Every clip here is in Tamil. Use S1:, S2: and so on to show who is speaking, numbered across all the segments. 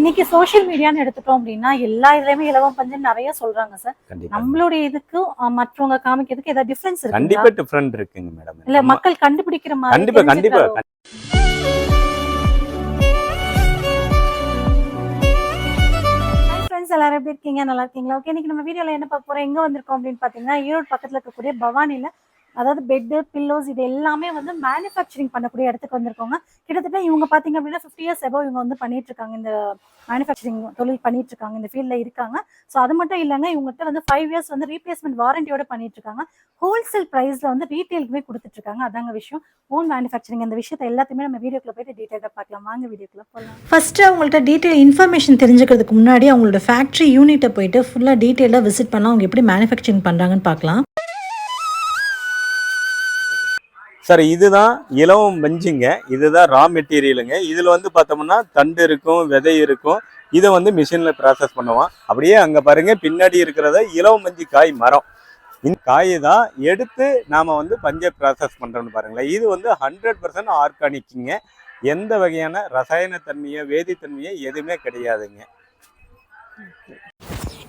S1: இன்னைக்கு சோசியல் மீடியான்னு எடுத்துட்டோம் அப்படின்னா எல்லா இதுலயுமே இலவம் பஞ்சுன்னு நிறைய சொல்றாங்க சார் நம்மளுடைய இதுக்கு மற்றவங்க காமிக்கிறதுக்கு ஏதாவது டிஃபரன்ஸ் இருக்கு
S2: கண்டிப்பா டிஃபரண்ட் இருக்குங்க மேடம்
S1: இல்ல மக்கள் கண்டுபிடிக்கிற மாதிரி
S2: கண்டிப்பா கண்டிப்பா
S1: ஃப்ரெண்ட்ஸ் எல்லாரும் எப்படி இருக்கீங்க நல்லா இருக்கீங்களா ஓகே இன்னைக்கு நம்ம வீடியோல என்ன பார்க்க போறோம் எங்க வந்திருக்கோம் அப்படின்னு பாத்தீங்கன்னா ஈரோடு பக்கத்துல இருக்கக்கூடிய பவானில அதாவது பெட்டு பில்லோஸ் இது எல்லாமே வந்து மேனுஃபேக்சரிங் பண்ணக்கூடிய இடத்துக்கு வந்திருக்காங்க கிட்டத்தட்ட இவங்க பார்த்தீங்க அப்படின்னா ஃபிஃப்டி இயர்ஸ் எபோ இவங்க வந்து பண்ணிட்டு இருக்காங்க இந்த மேனுஃபேக்சரிங் தொழில் பண்ணிட்டு இருக்காங்க இந்த ஃபீல்டில் இருக்காங்க ஸோ அது மட்டும் இல்லைங்க இவங்ககிட்ட வந்து ஃபைவ் இயர்ஸ் வந்து ரீப்ளேஸ்மெண்ட் வாரண்டியோட பண்ணிட்டு இருக்காங்க ஹோல்சேல் ப்ரைஸில் வந்து ரீட்டெயிலுக்குமே கொடுத்துட்டு இருக்காங்க அதாங்க விஷயம் ஓன் மேனுஃபேக்சரிங் இந்த விஷயத்தை எல்லாத்தையுமே நம்ம வீடியோக்குள்ள போயிட்டு டீட்டெயிலாக பார்க்கலாம் வாங்க வீடியோக்குள்ள போகலாம் ஃபர்ஸ்ட்டு அவங்கள்ட்ட டீட்டெயில் இன்ஃபர்மேஷன் தெரிஞ்சுக்கிறதுக்கு முன்னாடி அவங்களோட ஃபேக்ட்ரி யூனிட்டை போயிட்டு ஃபுல்லாக டீட்டெயிலாக விசிட் பண்ணால் அவங்க எப்படி மேனுஃபேக்சரிங் பண்ணுறாங்கன்னு பார்க்கலாம்
S2: சார் இதுதான் இலவம் மஞ்சுங்க இதுதான் ரா மெட்டீரியலுங்க இதில் வந்து பார்த்தோம்னா தண்டு இருக்கும் விதை இருக்கும் இதை வந்து மிஷினில் ப்ராசஸ் பண்ணுவோம் அப்படியே அங்கே பாருங்கள் பின்னாடி இருக்கிறத இளவம் மஞ்சு காய் மரம் இந்த காய் தான் எடுத்து நாம் வந்து பஞ்சை ப்ராசஸ் பண்ணுறோம்னு பாருங்களேன் இது வந்து ஹண்ட்ரட் பர்சன்ட் ஆர்கானிக்குங்க எந்த வகையான ரசாயன தன்மையோ வேதித்தன்மையோ எதுவுமே கிடையாதுங்க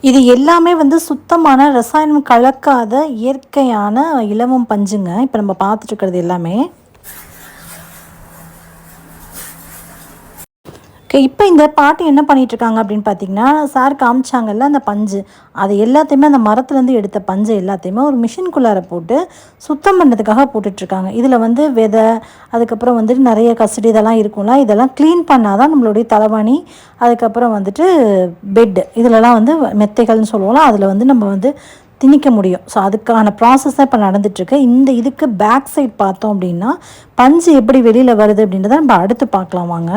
S1: இது எல்லாமே வந்து சுத்தமான ரசாயனம் கலக்காத இயற்கையான இலவம் பஞ்சுங்க இப்போ நம்ம பார்த்துட்டு இருக்கிறது எல்லாமே இப்போ இந்த பாட்டு என்ன பண்ணிகிட்டு இருக்காங்க அப்படின்னு பார்த்தீங்கன்னா சார் காமிச்சாங்கல்ல அந்த பஞ்சு அது எல்லாத்தையுமே அந்த மரத்துலேருந்து எடுத்த பஞ்சு எல்லாத்தையுமே ஒரு மிஷின்குள்ளார போட்டு சுத்தம் பண்ணுறதுக்காக போட்டுட்ருக்காங்க இதில் வந்து விதை அதுக்கப்புறம் வந்துட்டு நிறைய கசடி இதெல்லாம் இருக்கும்ல இதெல்லாம் க்ளீன் பண்ணால் தான் நம்மளுடைய தலைவாணி அதுக்கப்புறம் வந்துட்டு பெட்டு இதிலலாம் வந்து மெத்தைகள்னு சொல்லுவோம்ல அதில் வந்து நம்ம வந்து திணிக்க முடியும் ஸோ அதுக்கான ப்ராசஸ் தான் இப்போ நடந்துட்டுருக்கு இந்த இதுக்கு பேக் சைட் பார்த்தோம் அப்படின்னா பஞ்சு எப்படி வெளியில் வருது அப்படின்றத நம்ம அடுத்து பார்க்கலாம் வாங்க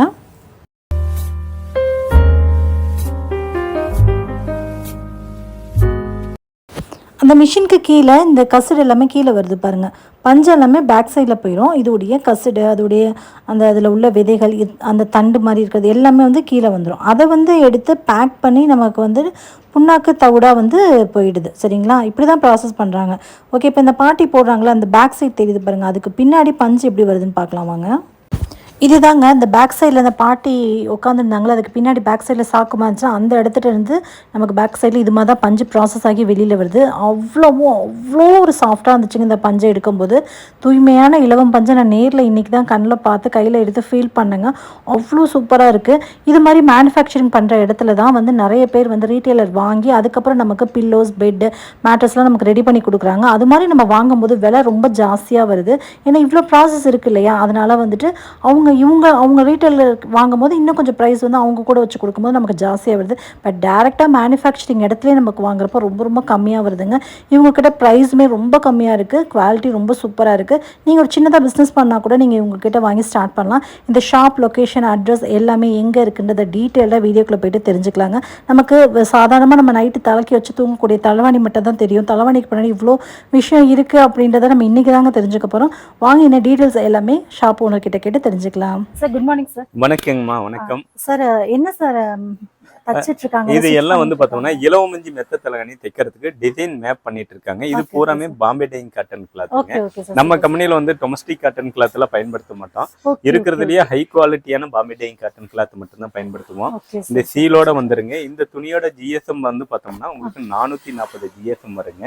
S1: அந்த மிஷினுக்கு கீழே இந்த கசடு எல்லாமே கீழே வருது பாருங்கள் பஞ்சு எல்லாமே பேக் சைடில் போயிடும் இதோடைய கசடு அதோடைய அந்த அதில் உள்ள விதைகள் அந்த தண்டு மாதிரி இருக்கிறது எல்லாமே வந்து கீழே வந்துடும் அதை வந்து எடுத்து பேக் பண்ணி நமக்கு வந்து புண்ணாக்கு தவிடாக வந்து போயிடுது சரிங்களா இப்படி தான் ப்ராசஸ் பண்ணுறாங்க ஓகே இப்போ இந்த பாட்டி போடுறாங்களா அந்த பேக் சைட் தெரியுது பாருங்கள் அதுக்கு பின்னாடி பஞ்சு எப்படி வருதுன்னு பார்க்கலாம் வாங்க இது தாங்க இந்த பேக் சைடில் அந்த பாட்டி உட்காந்துருந்தாங்களே அதுக்கு பின்னாடி பேக் சைடில் சாக்கு இருந்துச்சு அந்த இடத்துல இருந்து நமக்கு பேக் சைடில் இது மாதிரி தான் பஞ்சு ப்ராசஸ் ஆகி வெளியில் வருது அவ்வளோவும் அவ்வளோ ஒரு சாஃப்டாக இருந்துச்சுங்க இந்த பஞ்சை எடுக்கும்போது தூய்மையான இலவம் பஞ்சை நான் நேரில் இன்றைக்கி தான் கண்ணில் பார்த்து கையில் எடுத்து ஃபீல் பண்ணுங்க அவ்வளோ சூப்பராக இருக்குது இது மாதிரி மேனுஃபேக்சரிங் பண்ணுற இடத்துல தான் வந்து நிறைய பேர் வந்து ரீட்டெய்லர் வாங்கி அதுக்கப்புறம் நமக்கு பில்லோஸ் பெட்டு மேட்ரஸ்லாம் நமக்கு ரெடி பண்ணி கொடுக்குறாங்க அது மாதிரி நம்ம வாங்கும்போது விலை ரொம்ப ஜாஸ்தியாக வருது ஏன்னா இவ்வளோ ப்ராசஸ் இருக்குது இல்லையா அதனால் வந்துட்டு அவங்க அவங்க இவங்க அவங்க ரீட்டைலில் வாங்கும் போது இன்னும் கொஞ்சம் ப்ரைஸ் வந்து அவங்க கூட வச்சு கொடுக்கும்போது நமக்கு ஜாஸ்தியாக வருது பட் டேரெக்டாக மேனுஃபேக்சரிங் இடத்துலேயே நமக்கு வாங்குறப்ப ரொம்ப ரொம்ப கம்மியாக வருதுங்க இவங்கக்கிட்ட ப்ரைஸுமே ரொம்ப கம்மியாக இருக்குது குவாலிட்டி ரொம்ப சூப்பராக இருக்குது நீங்கள் ஒரு சின்னதாக பிஸ்னஸ் பண்ணால் கூட நீங்கள் இவங்கக்கிட்ட வாங்கி ஸ்டார்ட் பண்ணலாம் இந்த ஷாப் லொக்கேஷன் அட்ரஸ் எல்லாமே எங்கே இருக்குன்றத டீட்டெயிலாக வீடியோக்குள்ளே போயிட்டு தெரிஞ்சுக்கலாங்க நமக்கு சாதாரணமாக நம்ம நைட்டு தலைக்கி வச்சு தூங்கக்கூடிய தலைவாணி மட்டும் தான் தெரியும் தலைவாணிக்கு பின்னாடி இவ்வளோ விஷயம் இருக்குது அப்படின்றத நம்ம இன்றைக்கி தாங்க தெரிஞ்சுக்க போகிறோம் வாங்க என்ன டீட்டெயில்ஸ் எல்லாமே ஷாப் ஓனர் கிட்ட கேட்டு தெரிஞ்சுக்கலாம் தெரிஞ்சுக்கலாம் சார் குட் மார்னிங் சார்
S2: வணக்கங்கம்மா வணக்கம்
S1: சார் என்ன சார்
S2: இருக்காங்க இது எல்லாம் வந்து பார்த்தோம்னா இளவமஞ்சி மெத்த தலகணி தைக்கிறதுக்கு டிசைன் மேப் பண்ணிட்டு இருக்காங்க இது பூராமே பாம்பே டைங் காட்டன்
S1: கிளாத்
S2: நம்ம கம்பெனியில வந்து டொமஸ்டிக் காட்டன் கிளாத் எல்லாம் பயன்படுத்த மாட்டோம் இருக்கிறதுலயே ஹை குவாலிட்டியான பாம்பே டைங் காட்டன் கிளாத் மட்டும் தான் பயன்படுத்துவோம் இந்த சீலோட வந்துருங்க இந்த துணியோட ஜிஎஸ்எம் வந்து பார்த்தோம்னா உங்களுக்கு நானூத்தி நாற்பது ஜிஎஸ்எம் வருங்க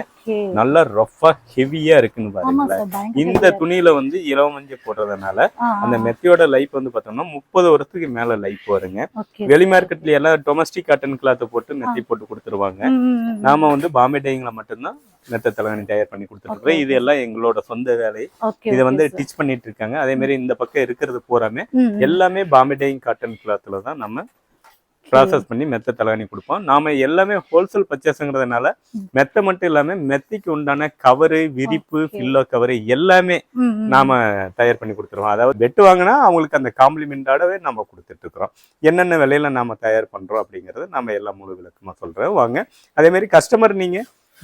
S2: நல்லா ரஃபா ஹெவியா இருக்குன்னு பாருங்களேன் இந்த துணியில வந்து இளவமஞ்சி போடுறதுனால அந்த மெத்தையோட லைஃப் வந்து பார்த்தோம்னா முப்பது வருஷத்துக்கு மேல லைஃப் வருங்க வெளி மார்க்கெட்ல எல்லாம் டொமஸ்டிக் காஸ்டிக் காட்டன் கிளாத் போட்டு நெத்தி போட்டு கொடுத்துருவாங்க நாம வந்து பாம்பே டையிங்ல மட்டும்தான் நெத்த தலைவணி தயார் பண்ணி கொடுத்துருக்கோம் இது எல்லாம் எங்களோட சொந்த வேலை இதை வந்து டிச் பண்ணிட்டு இருக்காங்க அதே மாதிரி இந்த பக்கம் இருக்கிறது பூராமே எல்லாமே பாம்பே டையிங் காட்டன் கிளாத்ல தான் நம்ம ப்ராசஸ் பண்ணி மெத்த தலகாணி கொடுப்போம் நாம எல்லாமே ஹோல்சேல் பர்ச்சேஸுங்கிறதுனால மெத்த மட்டும் இல்லாம மெத்தைக்கு உண்டான கவரு விரிப்பு பில்லோ கவரு எல்லாமே நாம தயார் பண்ணி கொடுத்துருவோம் அதாவது வெட்டு வாங்கினா அவங்களுக்கு அந்த காம்ப்ளிமெண்டாடவே நம்ம கொடுத்துட்டு இருக்கிறோம் என்னென்ன விலையில நாம தயார் பண்றோம் அப்படிங்கறத நம்ம எல்லா முழு விளக்கமா சொல்றோம் வாங்க அதே மாதிரி கஸ்டமர் நீங்க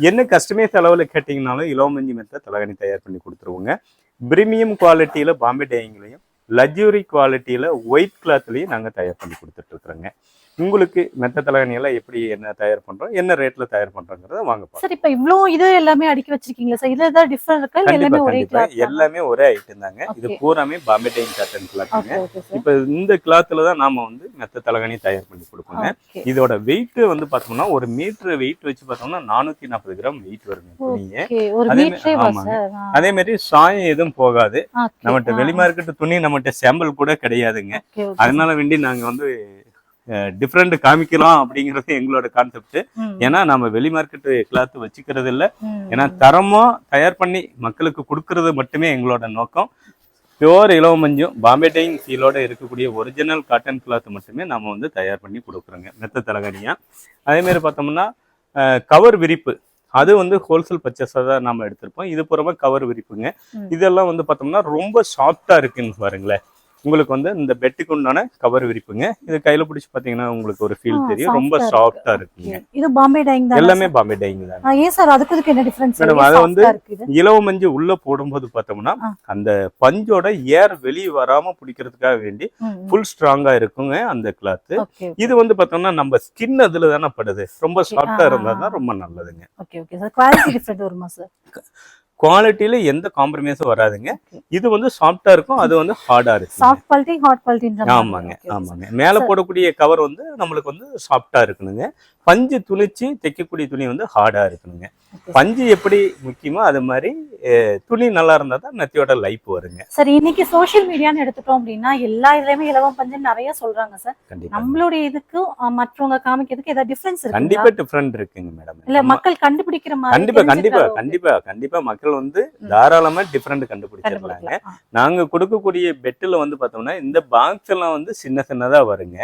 S2: என்ன கஸ்டமே செலவில் கேட்டிங்கனாலும் இளவமஞ்சி மெத்த தலகாணி தயார் பண்ணி கொடுத்துருவோங்க பிரிமியம் குவாலிட்டியில் பாம்பே டேயிங்லையும் லக்ஸுரி குவாலிட்டியில ஒயிட் கிளாத்லையும் நாங்கள் தயார் பண்ணி கொடுத்துட்ருக்குறோங்க உங்களுக்கு மெத்த எல்லாம் எப்படி என்ன தயார் பண்றோம் என்ன ரேட்ல தயார் பண்றோங்கிறத வாங்க
S1: சார் இப்ப இவ்வளவு இது எல்லாமே அடுக்கி வச்சிருக்கீங்களா சார் இதுல ஏதாவது டிஃப்ரெண்ட் இருக்கா
S2: எல்லாமே ஒரே எல்லாமே ஒரே ஐட்டம் தாங்க இது பூராமே பாம்பே டைன் காட்டன்
S1: கிளாத்துங்க
S2: இப்ப இந்த கிளாத்துல தான் நாம வந்து மெத்த தலைகாணி தயார் பண்ணி கொடுப்போங்க இதோட வெயிட் வந்து பார்த்தோம்னா ஒரு மீட்டர் வெயிட் வச்சு பார்த்தோம்னா நானூத்தி நாற்பது கிராம் வெயிட்
S1: வருங்க நீங்க
S2: அதே மாதிரி சாயம் எதுவும் போகாது நம்மகிட்ட வெளி மார்க்கெட்டு துணி நம்மகிட்ட சாம்பிள் கூட கிடையாதுங்க அதனால வேண்டி நாங்க வந்து டிஃப்ரெண்ட் காமிக்கலாம் அப்படிங்கிறது எங்களோட கான்செப்ட் ஏன்னா நம்ம வெளி மார்க்கெட் கிளாத் வச்சுக்கிறது இல்லை ஏன்னா தரமும் தயார் பண்ணி மக்களுக்கு கொடுக்கறது மட்டுமே எங்களோட நோக்கம் பியோர் இளவு மஞ்சும் பாம்பே டைங் சீலோட இருக்கக்கூடிய ஒரிஜினல் காட்டன் கிளாத் மட்டுமே நம்ம வந்து தயார் பண்ணி கொடுக்குறோங்க மெத்த அதே அதேமாரி பார்த்தோம்னா கவர் விரிப்பு அது வந்து ஹோல்சேல் பர்ச்சேஸாக தான் நம்ம எடுத்திருப்போம் இது புறமா கவர் விரிப்புங்க இதெல்லாம் வந்து பார்த்தோம்னா ரொம்ப சாஃப்டாக இருக்குன்னு பாருங்களேன் உங்களுக்கு வந்து இந்த பெட்டுக்கு உண்டான கவர் விரிப்புங்க இது கையில பிடிச்சி பாத்தீங்கன்னா உங்களுக்கு ஒரு ஃபீல் தெரியும் ரொம்ப சாஃப்டா இருக்குங்க
S1: இது பாம்பே டைங் தான்
S2: எல்லாமே பாம்பே டைங்
S1: தான் ஏ சார் அதுக்கு என்ன டிஃபரன்ஸ்
S2: மேடம் அது வந்து இலவ மஞ்சு உள்ள போடும்போது பார்த்தோம்னா அந்த பஞ்சோட ஏர் வெளியே வராம பிடிக்கிறதுக்காக வேண்டி ஃபுல் ஸ்ட்ராங்கா இருக்குங்க அந்த கிளாத் இது வந்து பார்த்தோம்னா நம்ம ஸ்கின் அதுல தானே படுது ரொம்ப சாஃப்டா இருந்தா தான் ரொம்ப நல்லதுங்க
S1: okay okay sir quality different வருமா சார்
S2: குவாலிட்டியில எந்த காம்ப்ரமைஸும் வராதுங்க இது வந்து சாஃப்டா இருக்கும் அது வந்து ஹார்டா இருக்கும்
S1: சாஃப்ட் குவாலிட்டி ஹார்ட்
S2: ஆமாங்க ஆமாங்க மேல போடக்கூடிய கவர் வந்து நம்மளுக்கு வந்து சாஃப்டா இருக்கணுங்க பஞ்சு துளிச்சு தைக்கக்கூடிய துணி வந்து ஹார்டாக இருக்கணுங்க பஞ்சு எப்படி முக்கியமோ அது மாதிரி துணி நல்லா இருந்தா தான் நத்தியோட லைஃப் வருங்க
S1: சார் இன்னைக்கு சோசியல் மீடியான்னு எடுத்துட்டோம் அப்படின்னா எல்லா இதுலயுமே இலவம் பஞ்சு நிறைய சொல்றாங்க சார் நம்மளுடைய இதுக்கும் மற்றவங்க காமிக்கிறதுக்கு ஏதாவது டிஃபரன்ஸ் இருக்கு
S2: கண்டிப்பா டிஃபரெண்ட் இருக்குங்க மேடம்
S1: இல்ல மக்கள் கண்டுபிடிக்கிற மாதிரி
S2: கண்டிப்பா கண்டிப்பா கண்டிப்பா கண்டிப்பா மக்கள் வந்து தாராளமா டிஃபரெண்ட் கண்டுபிடிச்சிருக்காங்க நாங்க கொடுக்கக்கூடிய பெட்டில் வந்து பார்த்தோம்னா இந்த பாக்ஸ் எல்லாம் வந்து சின்ன சின்னதா வருங்க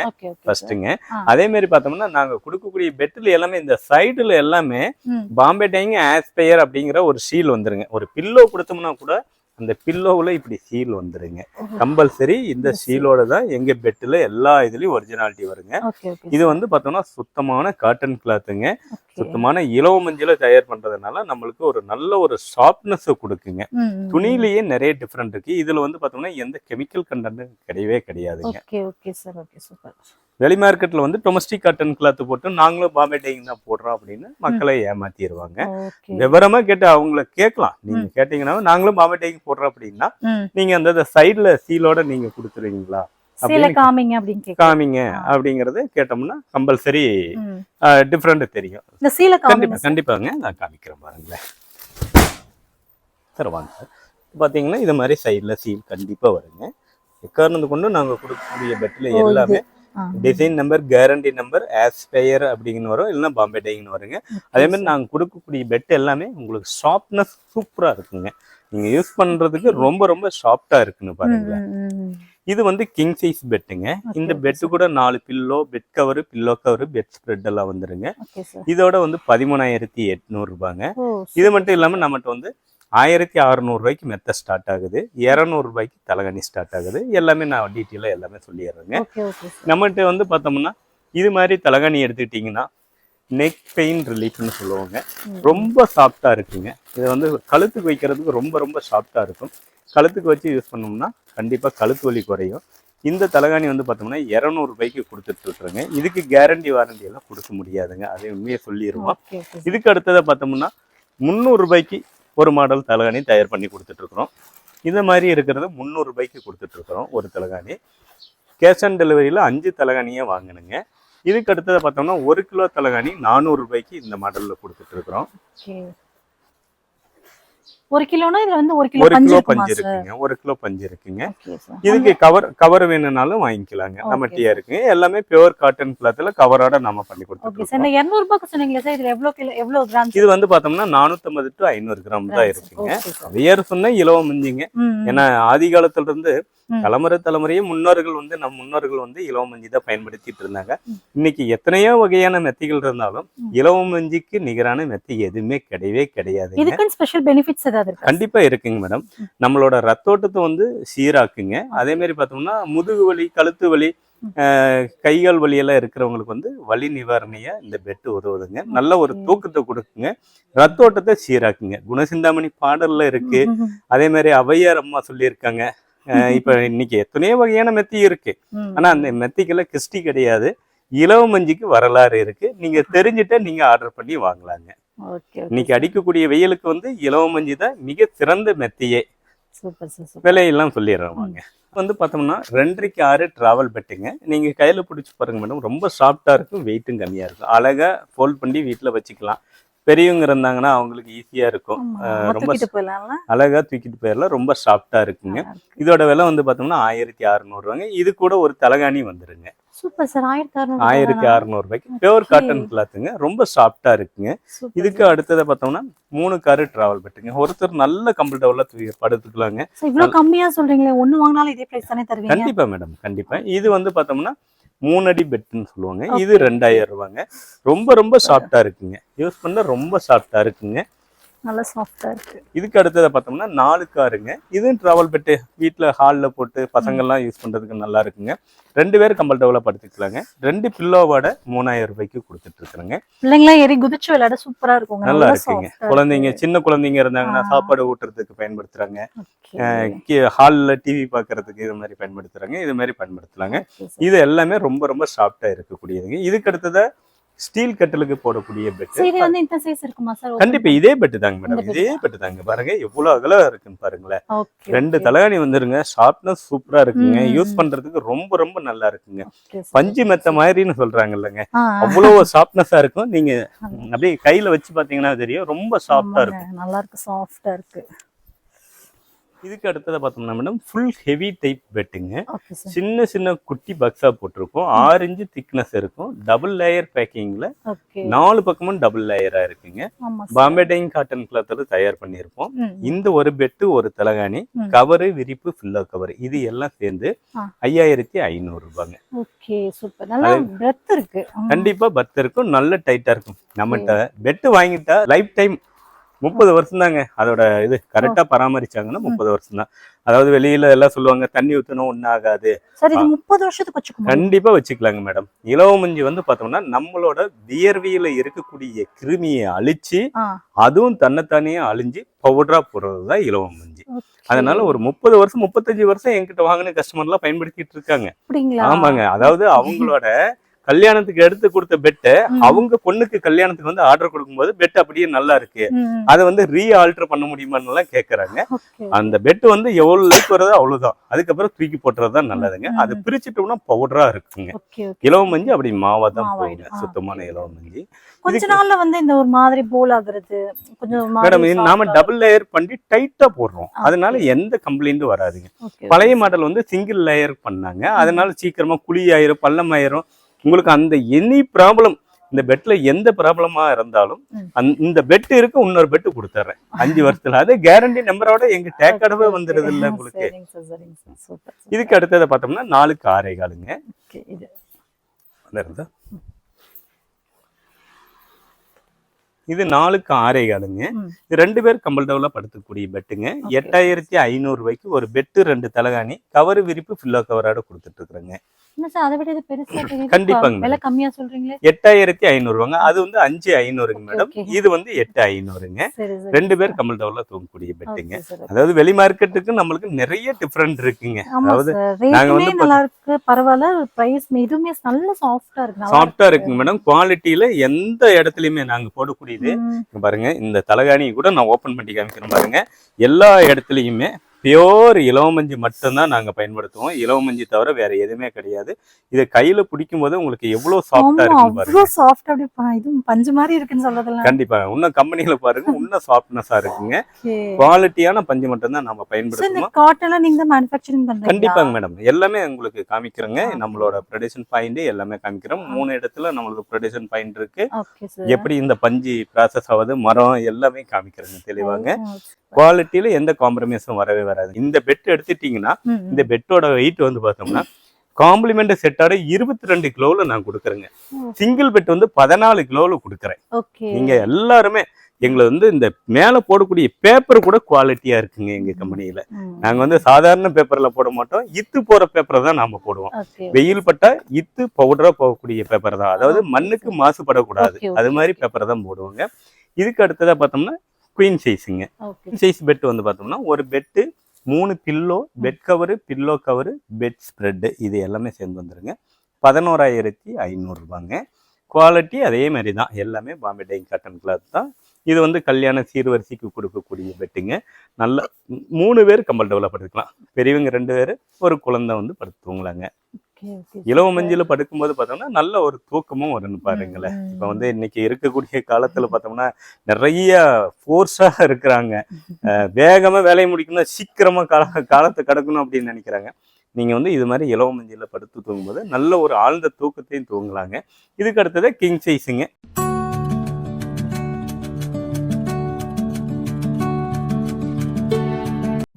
S2: ஃபர்ஸ்ட்டுங்க அதே மாதிரி பார்த்தோம்னா நாங்க கொடுக்கக்கூடிய பாடி பெட்டில் எல்லாமே இந்த சைடுல எல்லாமே பாம்பே டைங் ஆஸ்பயர் அப்படிங்கிற ஒரு சீல் வந்துருங்க ஒரு பில்லோ கொடுத்தோம்னா கூட அந்த பில்லோவில் இப்படி சீல் வந்துருங்க கம்பல்சரி இந்த சீலோட தான் எங்க பெட்டில் எல்லா இதுலேயும் ஒரிஜினாலிட்டி வருங்க இது வந்து பார்த்தோம்னா சுத்தமான காட்டன் கிளாத்துங்க சுத்தமான இலவ மஞ்சள தயார் பண்றதுனால நம்மளுக்கு ஒரு நல்ல ஒரு ஷார்ப்னஸ் கொடுக்குங்க துணியிலேயே நிறைய டிஃப்ரெண்ட் இருக்கு இதுல வந்து பார்த்தோம்னா எந்த கெமிக்கல் கண்டென்ட்டும் கிடையவே கிடையாதுங்க
S1: okay okay sir okay super
S2: வெளி மார்க்கெட்டில் வந்து டொமஸ்டிக் காட்டன் கிளாத் போட்டு நாங்களும் பாம்பே டைங் தான் போடுறோம் அப்படின்னு மக்களை ஏமாத்திடுவாங்க விவரமாக கேட்டு அவங்கள கேட்கலாம் நீங்கள் கேட்டீங்கன்னா நாங்களும் பாம்பே டைங் போடுறோம் அப்படின்னா நீங்கள் அந்த சைடில் சீலோட நீங்கள் கொடுத்துருவீங்களா
S1: காமிங்க
S2: அப்படிங்கறது கேட்டோம்னா கம்பல்சரி டிஃப்ரெண்ட் தெரியும் கண்டிப்பா கண்டிப்பாங்க நான் காமிக்கிறேன் பாருங்களேன் சார் வாங்க பாத்தீங்கன்னா இது மாதிரி சைடில் சீல் கண்டிப்பா வருங்க எக்காரணத்து கொண்டு நாங்க கொடுக்கக்கூடிய பெட்டில் எல்லாமே design number guarantee number aspire அப்படிங்கன்னு வரும் இல்லைனா பாம்பே டைங்னு வருங்க அதே மாதிரி நாங்கள் கொடுக்கக்கூடிய பெட் எல்லாமே உங்களுக்கு ஷார்ப்னஸ் சூப்பராக இருக்குங்க நீங்கள் யூஸ் பண்ணுறதுக்கு ரொம்ப ரொம்ப ஷார்ப்டாக இருக்குன்னு பாருங்களேன் இது வந்து கிங் சைஸ் பெட்டுங்க இந்த பெட்டு கூட நாலு pillow bed cover pillow cover bedspread எல்லாம் வந்துருங்க இதோட வந்து பதிமூணாயிரத்தி எட்நூறு ரூபாங்க இது மட்டும் இல்லாமல் நம்மகிட்ட வந்து ஆயிரத்தி அறநூறுரூவாய்க்கு மெத்த ஸ்டார்ட் ஆகுது இரநூறுபாய்க்கு தலகணி ஸ்டார்ட் ஆகுது எல்லாமே நான் டீட்டெயிலாக எல்லாமே சொல்லிடுறேங்க நம்மகிட்ட வந்து பார்த்தோம்னா இது மாதிரி தலகணி எடுத்துக்கிட்டிங்கன்னா நெக் பெயின் ரிலீஃப்னு சொல்லுவாங்க ரொம்ப சாஃப்டாக இருக்குங்க இதை வந்து கழுத்துக்கு வைக்கிறதுக்கு ரொம்ப ரொம்ப சாஃப்டாக இருக்கும் கழுத்துக்கு வச்சு யூஸ் பண்ணோம்னா கண்டிப்பாக கழுத்து வலி குறையும் இந்த தலகாணி வந்து பார்த்தோம்னா இரநூறுபாய்க்கு கொடுத்துட்ருக்குறோங்க இதுக்கு கேரண்டி வாரண்டி எல்லாம் கொடுக்க முடியாதுங்க அதை உண்மையை சொல்லிடுவோம் இதுக்கு அடுத்ததை பார்த்தோம்னா முந்நூறுபாய்க்கு ஒரு மாடல் தலகாணி தயார் பண்ணி கொடுத்துட்ருக்குறோம் இந்த மாதிரி இருக்கிறது முந்நூறுபாய்க்கு கொடுத்துட்ருக்குறோம் ஒரு தலகாணி கேஷ் ஆன் டெலிவரியில் அஞ்சு தலகாணியை வாங்கினுங்க இதுக்கு அடுத்தது பார்த்தோம்னா ஒரு கிலோ தலகாணி நானூறுரூபாய்க்கு இந்த மாடலில் கொடுத்துட்ருக்குறோம்
S1: ஒரு கிலோனா இதுல வந்து ஒரு கிலோ ஒரு
S2: கிலோ பஞ்சு இருக்குங்க ஒரு கிலோ பஞ்சு இருக்குங்க இதுக்கு கவர் கவர் வேணும்னாலும் வாங்கிக்கலாங்க நம்ம டீயா இருக்குங்க எல்லாமே பியூர் காட்டன் கிளாத்ல கவரோட நம்ம பண்ணி கொடுத்துருக்கோம்
S1: சார் இருநூறு ரூபாய்க்கு சொன்னீங்களா சார் இதுல எவ்வளவு கிலோ எவ்வளவு கிராம்
S2: இது வந்து பார்த்தோம்னா நானூத்தி டு ஐநூறு கிராம் தான் இருக்குங்க வியர் சொன்னா இலவம் மிஞ்சிங்க ஏன்னா ஆதி காலத்துல இருந்து தலைமுறை தலைமுறையே முன்னோர்கள் வந்து நம் முன்னோர்கள் வந்து இலவமஞ்சி தான் பயன்படுத்திட்டு இருந்தாங்க இன்னைக்கு எத்தனையோ வகையான மெத்தைகள் இருந்தாலும் இலவமஞ்சிக்கு நிகரான மெத்தை எதுவுமே கிடையவே கிடையாது கண்டிப்பா இருக்குங்க மேடம் நம்மளோட ரத்தோட்டத்தை வந்து சீராக்குங்க அதே மாதிரி பார்த்தோம்னா முதுகு வலி கழுத்து வலி கைகள் வழியெல்லாம் இருக்கிறவங்களுக்கு வந்து வலி நிவாரணையா இந்த பெட்டு உதவுதுங்க நல்ல ஒரு தூக்கத்தை கொடுக்குங்க ரத்தோட்டத்தை சீராக்குங்க குணசிந்தாமணி பாடல்ல இருக்கு அதே மாதிரி அவையார் அம்மா சொல்லியிருக்காங்க இப்போ இன்னைக்கு எத்தனையோ வகையான மெத்தி இருக்கு ஆனா அந்த மெத்திக்கெல்லாம் கிறிஸ்டி கிடையாது இலவ மஞ்சிக்கு வரலாறு இருக்கு நீங்க தெரிஞ்சுட்டா நீங்க ஆர்டர் பண்ணி வாங்கலாங்க இன்னைக்கு அடிக்கக்கூடிய வெயிலுக்கு வந்து இலவ மஞ்சி தான் மிக சிறந்த மெத்தியே
S1: விலையெல்லாம் சொல்லிடுறவங்க வந்து பார்த்தோம்னா ரெண்டரைக்கு ஆறு ட்ராவல் பெட்டுங்க நீங்க கையில் பிடிச்சி பாருங்க மேடம் ரொம்ப சாஃப்டா இருக்கும் வெயிட்டும் கம்மியா இருக்கும் அழகா ஃபோல்ட் பண்ணி வீட்டில் வச்சுக்கலாம் பெரியவங்க இருந்தாங்கன்னா அவங்களுக்கு ஈஸியா இருக்கும் ரொம்ப அழகா தூக்கிட்டு போயிடலாம் ரொம்ப சாஃப்டா இருக்குங்க இதோட விலை வந்து பாத்தோம்னா ஆயிரத்தி அறுநூறுவாங்க இது கூட ஒரு தலகாணி வந்துருங்க சூப்பர் சார் ஆயிரத்தி ஆயிரத்தி அறுநூறுபாய்க்கு பியூர் காட்டன் கிளாத்துங்க ரொம்ப சாஃப்டா இருக்குங்க இதுக்கு அடுத்ததை பார்த்தோம்னா மூணு காரு டிராவல் பட்டுங்க ஒருத்தர் நல்ல கம்ஃபர்டபுளா படுத்துக்கலாங்க இவ்வளவு கம்மியா சொல்றீங்களே ஒன்னு வாங்கினாலும் இதே பிரைஸ் தானே தருவீங்க கண்டிப்பா மேடம் கண்டிப்பா இது வந்து பார்த்தோம்னா மூணு அடி சொல்லுவாங்க இது ரெண்டாயிரம் ரூபாங்க ரொம்ப ரொம்ப சாஃப்டா இருக்குங்க யூஸ் பண்ணால் ரொம்ப சாஃப்டா இருக்குங்க நல்லா சாஃப்டாக இருக்குது இதுக்கு அடுத்ததை பார்த்தோம்னா நாலு காருங்க இதுவும் ட்ராவல் பெட்டு வீட்டில் ஹாலில் போட்டு பசங்கள்லாம் யூஸ் பண்றதுக்கு நல்லா இருக்குங்க ரெண்டு பேரும் கம்பல் கம்பல்டபுளாக படுத்துக்கலாங்க ரெண்டு பில்லோவோட மூணாயிரம் ரூபாய்க்கு கொடுத்துட்ருக்குறேங்க பிள்ளைங்களாம் ஏறி குதிச்சு விளையாட சூப்பராக இருக்குங்க நல்லா இருக்குங்க குழந்தைங்க சின்ன குழந்தைங்க இருந்தாங்கன்னா சாப்பாடு ஊட்டுறதுக்கு பயன்படுத்துறாங்க ஹாலில் டிவி பாக்குறதுக்கு இது மாதிரி பயன்படுத்துறாங்க இது மாதிரி பயன்படுத்தலாங்க இது எல்லாமே ரொம்ப ரொம்ப சாஃப்டாக இருக்கக்கூடியதுங்க இதுக்கு அடுத்ததை ஸ்டீல் கட்டலுக்கு போடக்கூடிய பெட் கண்டிப்பா இதே பெட் தாங்க மேடம் இதே பெட் தாங்க பாருங்க எவ்வளவு அகலம் இருக்குன்னு பாருங்களேன் ரெண்டு தலகாணி வந்துருங்க ஷார்ப்னஸ் சூப்பரா இருக்குங்க யூஸ் பண்றதுக்கு ரொம்ப ரொம்ப நல்லா இருக்குங்க பஞ்சு மெத்த மாதிரின்னு சொல்றாங்க இல்லங்க அவ்வளவு ஷார்ப்னஸா இருக்கும் நீங்க அப்படியே கையில வச்சு பாத்தீங்கன்னா தெரியும் ரொம்ப சாஃப்டா இருக்கும் நல்லா இருக்கு சாஃப்டா இருக்கு இதுக்கு அடுத்ததை பார்த்தோம்னா மேடம் ஃபுல் ஹெவி டைப் பெட்டுங்க சின்ன சின்ன குட்டி பக்ஸா போட்டிருக்கோம் ஆறு இன்ச்சு திக்னஸ் இருக்கும் டபுள் லேயர் பேக்கிங்ல நாலு பக்கமும் டபுள் லேயரா இருக்குங்க பாம்பே டைங் காட்டன் கிளாத்ல தயார் பண்ணிருப்போம் இந்த ஒரு பெட்டு ஒரு தலகாணி கவரு விரிப்பு ஃபுல்லா கவர் இது எல்லாம் சேர்ந்து ஐயாயிரத்தி ஐநூறு ரூபாங்க கண்டிப்பா பர்த் இருக்கும் நல்ல டைட்டா இருக்கும் நம்மகிட்ட பெட்டு வாங்கிட்டா லைஃப் டைம் முப்பது வருஷம் தாங்க அதோட இது கரெக்டா பராமரிச்சாங்கன்னா முப்பது வருஷம் தான் அதாவது வெளியில எல்லாம் சொல்லுவாங்க தண்ணி ஊத்தணும் ஒன்னாகாது முப்பது வருஷத்துக்கு கண்டிப்பா வச்சுக்கலாங்க மேடம் இலவமஞ்சி வந்து பார்த்தோம்னா நம்மளோட வியர்வியில இருக்கக்கூடிய கிருமியை அழிச்சு அதுவும் தன்னைத்தானே அழிஞ்சு பவுடரா போடுறதுதான் இலவமஞ்சி அதனால ஒரு முப்பது வருஷம் முப்பத்தஞ்சு வருஷம் என்கிட்ட வாங்கின கஸ்டமர்லாம் பயன்படுத்திட்டு இருக்காங்க ஆமாங்க அதாவது அவங்களோட கல்யாணத்துக்கு எடுத்து கொடுத்த பெட்டு அவங்க பொண்ணுக்கு கல்யாணத்துக்கு வந்து ஆர்டர் கொடுக்கும்போது பெட் அப்படியே நல்லா இருக்கு அதை வந்து ரீ ஆல்டர் பண்ண முடியுமான்னு கேட்கறாங்க அந்த பெட் வந்து எவ்வளவு லைக் வருதோ அவ்வளவுதான் அதுக்கப்புறம் தூக்கி போட்டுறதுதான் நல்லதுங்க அது பிரிச்சுட்டோம்னா பவுடரா இருக்குங்க இலவ மஞ்சி அப்படி மாவா தான் சுத்தமான இலவ மஞ்சி கொஞ்ச நாள்ல வந்து இந்த ஒரு மாதிரி போல் ஆகுறது மேடம் நாம டபுள் லேயர் பண்ணி டைட்டா போடுறோம் அதனால எந்த கம்ப்ளைண்ட்டும் வராதுங்க பழைய மாடல் வந்து சிங்கிள் லேயர் பண்ணாங்க அதனால சீக்கிரமா குழி ஆயிரும் பள்ளம் ஆயிரும் உங்களுக்கு அந்த எனி ப்ராப்ளம் இந்த பெட்ல எந்த ப்ராப்ளமா இருந்தாலும் இந்த பெட் இருக்கு இன்னொரு பெட் கொடுத்துறேன் அஞ்சு வருஷத்துல அது கேரண்டி நம்பரோட எங்க டேக்கடவே வந்துருது இல்ல உங்களுக்கு இதுக்கு அடுத்ததை பார்த்தோம்னா நாலு ஆறே காலுங்க இது நாலுக்கு ஆறே காலுங்க ரெண்டு பேர் டவுலா படுத்தக்கூடிய பெட்டுங்க எட்டாயிரத்தி ஐநூறு ரூபாய்க்கு ஒரு பெட்டு ரெண்டு தலகாணி கவர் விரிப்பு ஃபில்லோ கவரோட கொடுத்துட்டு இருக்கிறேங்க கண்டிப்பாங்க அது வந்து அஞ்சு ஐநூறுங்க மேடம் இது வந்து எட்டு ஐநூறுங்க ரெண்டு கமல் தூங்கக்கூடிய பெட்டுங்க அதாவது வெளி மார்க்கெட்டுக்கு நம்மளுக்கு நிறைய இருக்குங்க அதாவது நாங்க வந்து பரவாயில்ல இருக்குங்க மேடம் குவாலிட்டியில எந்த இடத்துலயுமே நாங்க போடக்கூடியது பாருங்க இந்த தலகாணியை கூட நான் ஓபன் பண்ணி காமிக்கிறேன் பாருங்க எல்லா இடத்துலயுமே பியோர் இலவமஞ்சி மட்டும்தான் நாங்கள் பயன்படுத்துவோம் இலவமஞ்சி தவிர வேற எதுவுமே கிடையாது இதை கையில் பிடிக்கும் போது உங்களுக்கு எவ்வளோ சாஃப்டா இருக்கு பாருங்க சாஃப்ட் அப்படி இது பஞ்சு மாதிரி இருக்குன்னு சொல்றதுல கண்டிப்பா இன்னும் கம்பெனியில பாருங்க இன்னும் சாஃப்ட்னஸா இருக்குங்க குவாலிட்டியான பஞ்சு மட்டும் தான் நம்ம பயன்படுத்துவோம் காட்டன்லாம் நீங்க பண்றீங்க கண்டிப்பாங்க மேடம் எல்லாமே உங்களுக்கு காமிக்கிறோங்க நம்மளோட ப்ரொடக்ஷன் பாயிண்ட் எல்லாமே காமிக்கிறோம் மூணு இடத்துல நம்மளுக்கு ப்ரொடக்ஷன் பாயிண்ட் இருக்கு எப்படி இந்த பஞ்சு ப்ராசஸ் ஆகுது மரம் எல்லாமே காமிக்கிறோங்க தெளிவாங்க குவாலிட்டியில எந்த காம்ப்ரமைஸும் வரவே வராது இந்த பெட் எடுத்துட்டீங்கன்னா இந்த பெட்டோட வெயிட் வந்து பார்த்தோம்னா காம்ப்ளிமெண்ட் செட்டோட இருபத்தி ரெண்டு கிலோல நான் கொடுக்குறேங்க சிங்கிள் பெட் வந்து பதினாலு கிலோல கொடுக்குறேன் நீங்க எல்லாருமே எங்களை வந்து இந்த மேல போடக்கூடிய பேப்பர் கூட குவாலிட்டியா இருக்குங்க எங்க கம்பெனியில நாங்க வந்து சாதாரண பேப்பர்ல போட மாட்டோம் இத்து போற பேப்பரை தான் நாம போடுவோம் வெயில் பட்டா இத்து பவுடரா போகக்கூடிய பேப்பர் தான் அதாவது மண்ணுக்கு மாசுபடக்கூடாது அது மாதிரி பேப்பரை தான் போடுவோங்க இதுக்கு அடுத்ததா பார்த்தோம்னா குயின் சைஸுங்க குயின் சைஸ் பெட் வந்து பார்த்தோம்னா ஒரு பெட்டு மூணு pillow bed cover pillow cover bed spread இது எல்லாமே சேர்ந்து வந்துருங்க பதினோராயிரத்தி ஐநூறுரூபாங்க குவாலிட்டி அதே மாதிரி தான் எல்லாமே பாம்பே டைங் காட்டன் கிளாத் தான் இது வந்து கல்யாண சீர்வரிசைக்கு கொடுக்கக்கூடிய பெட்டுங்க நல்ல மூணு பேர் கம்பல் டெவலப் படுத்துக்கலாம் பெரியவங்க ரெண்டு பேர் ஒரு குழந்தை வந்து படுத்துவங்களாங்க இளவு மஞ்சள் படுக்கும்போது பார்த்தோம்னா நல்ல ஒரு தூக்கமும் வரும்னு பாருங்களேன் இப்போ வந்து இன்னைக்கு இருக்கக்கூடிய காலத்துல பார்த்தோம்னா நிறைய ஃபோர்ஸாக இருக்கிறாங்க வேகமா வேலையை முடிக்கணும் சீக்கிரமா கால காலத்தை கடக்கணும் அப்படின்னு நினைக்கிறாங்க நீங்கள் வந்து இது மாதிரி இளவு மஞ்சளில் படுத்து தூங்கும்போது நல்ல ஒரு ஆழ்ந்த தூக்கத்தையும் தூங்கலாங்க இதுக்கு அடுத்தது கிங் சைஸுங்க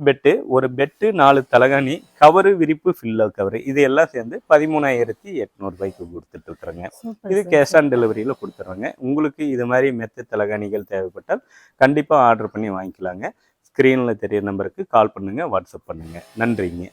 S1: பெட்டு ஒரு பெட்டு நாலு தலகாணி கவரு விரிப்பு ஃபில்லோ கவரு இது எல்லாம் சேர்ந்து பதிமூணாயிரத்தி எட்நூறுபாய்க்கு கொடுத்துட்டு இருக்கிறோங்க இது கேஷ் ஆன் டெலிவரியில் கொடுத்துட்றேங்க உங்களுக்கு இது மாதிரி மெத்த தலகாணிகள் தேவைப்பட்டால் கண்டிப்பாக ஆர்டர் பண்ணி வாங்கிக்கலாங்க ஸ்க்ரீனில் தெரியிற நம்பருக்கு கால் பண்ணுங்கள் வாட்ஸ்அப் பண்ணுங்கள் நன்றிங்க